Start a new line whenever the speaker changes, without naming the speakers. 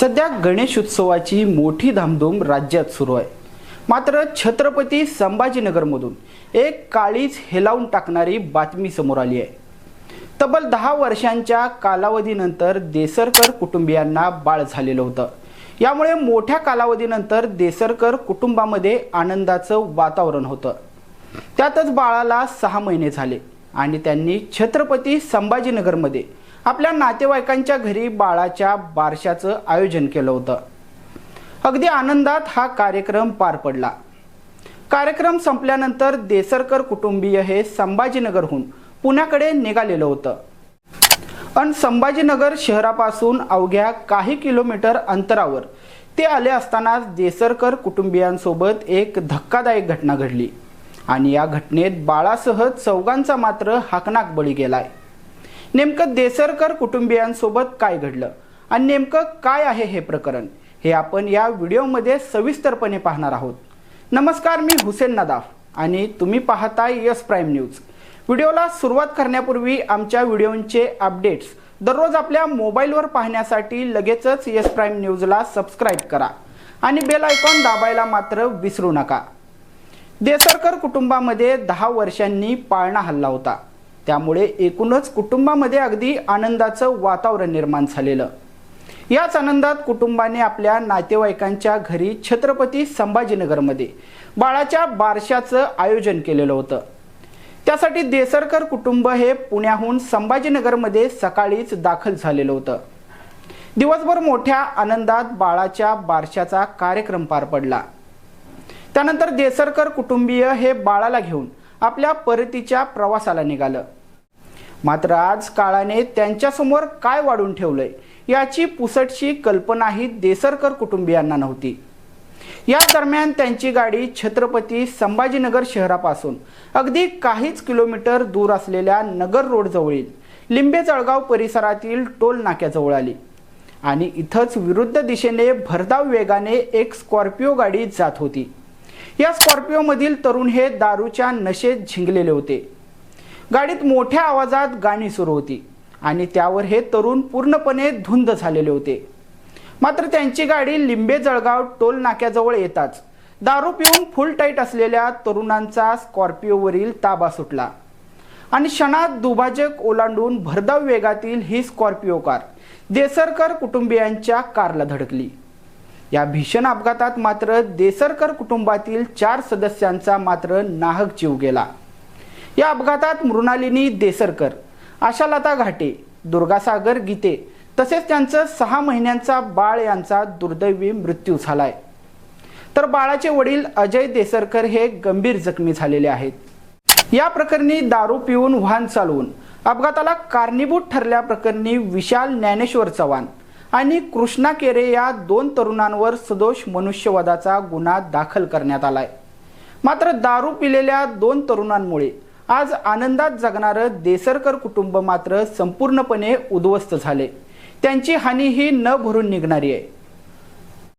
सध्या गणेश उत्सवाची मोठी धामधूम राज्यात सुरू आहे. मात्र छत्रपती संभाजीनगरमधून एक काळीच हेलावून टाकणारी बातमी समोर आली आहे. तब्बल दहा वर्षांच्या कालावधीनंतर देसरकर कुटुंबियांना बाळ झालेलं होतं. यामुळे मोठ्या कालावधीनंतर देसरकर कुटुंबामध्ये आनंदाचं वातावरण होतं. त्यातच बाळाला सहा महिने झाले आणि त्यांनी छत्रपती संभाजीनगरमध्ये आपल्या नातेवाईकांच्या घरी बाळाच्या बारशाचं आयोजन केलं होतं. अगदी आनंदात हा कार्यक्रम पार पडला. कार्यक्रम संपल्यानंतर देसरकर कुटुंबीय हे संभाजीनगरहून पुण्याकडे निघालेलं होतं. पण संभाजीनगर शहरापासून अवघ्या काही किलोमीटर अंतरावर ते आले असतानाच देसरकर कुटुंबियांसोबत एक धक्कादायक घटना घडली. आणि या घटनेत बाळासह चौघांचा मात्र हाकनाक बळी गेलाय. नेमकं देसरकर कुटुंबियांसोबत काय घडलं? आणि नेमकं काय आहे हे प्रकरण? हे आपण या व्हिडिओमध्ये सविस्तरपणे पाहणार आहोत. नमस्कार मी हुसेन नदाफ आणि तुम्ही पाहताय यस प्राईम न्यूज. व्हिडिओला सुरुवात करण्यापूर्वी आमच्या व्हिडिओंचे अपडेट्स दररोज आपल्या मोबाईलवर पाहण्यासाठी लगेचच यस प्राईम न्यूजला सबस्क्राईब करा आणि बेल आयकॉन दाबायला मात्र विसरू नका. देसरकर कुटुंबामध्ये दहा वर्षांनी पाळणा हल्ला होता. त्यामुळे एकूणच कुटुंबामध्ये अगदी आनंदाचं वातावरण निर्माण झालेलं. याच आनंदात कुटुंबाने आपल्या नातेवाईकांच्या घरी छत्रपती संभाजीनगरमध्ये बाळाच्या बारशाचं आयोजन केलेलं होतं. त्यासाठी देसरकर कुटुंब हे पुण्याहून संभाजीनगरमध्ये सकाळीच दाखल झालेलं होतं. दिवसभर मोठ्या आनंदात बाळाच्या बारशाचा कार्यक्रम पार पडला. त्यानंतर देसरकर कुटुंबीय हे बाळाला घेऊन आपल्या परतीच्या प्रवासाला निघालं. मात्र आज काळाने त्यांच्यासमोर काय वाढून ठेवलंय याची पुसटशी कल्पनाही देसरकर कुटुंबियांना नव्हती. या दरम्यान त्यांची गाडी छत्रपती संभाजीनगर शहरापासून अगदी काहीच किलोमीटर दूर असलेल्या नगर रोड जवळील लिंबे जळगाव परिसरातील टोल नाक्याजवळ आली. आणि इथंच विरुद्ध दिशेने भरधाव वेगाने एक स्कॉर्पिओ गाडी जात होती. या स्कॉर्पिओमधील तरुण हे दारूच्या नशेत झिंगलेले होते. गाडीत मोठ्या आवाजात गाणी सुरू होती आणि त्यावर हे तरुण पूर्णपणे धुंद झालेले होते. मात्र त्यांची गाडी लिंबे जळगाव टोल नाक्याजवळ येताच दारू पिऊन फुल टाईट असलेल्या तरुणांचा स्कॉर्पिओवरील ताबा सुटला. आणि क्षणात दुभाजक ओलांडून भरधाव वेगातील ही स्कॉर्पिओ कार देसरकर कुटुंबियांच्या कारला धडकली. या भीषण अपघातात मात्र देसरकर कुटुंबातील चार सदस्यांचा मात्र नाहक जीव गेला. या अपघातात मृणालिनी देसरकर आशालता घाटे दुर्गासागर गीते तसेच त्यांचं सहा महिन्यांचा बाळ यांचा दुर्दैवी मृत्यू झालाय. तर बाळाचे वडील अजय देसरकर हे गंभीर जखमी झालेले आहेत. या प्रकरणी दारू पिऊन वाहन चालवून अपघाताला कारणीभूत ठरल्याप्रकरणी विशाल ज्ञानेश्वर चव्हाण आणि कृष्णा केरे या दोन तरुणांवर सदोष मनुष्यवधाचा गुन्हा दाखल करण्यात आलाय. मात्र दारू पिलेल्या दोन तरुणांमुळे आज आनंदात जगणारं देसरकर कुटुंब मात्र संपूर्णपणे उद्ध्वस्त झाले. त्यांची हानी ही न भरून निघणारी आहे.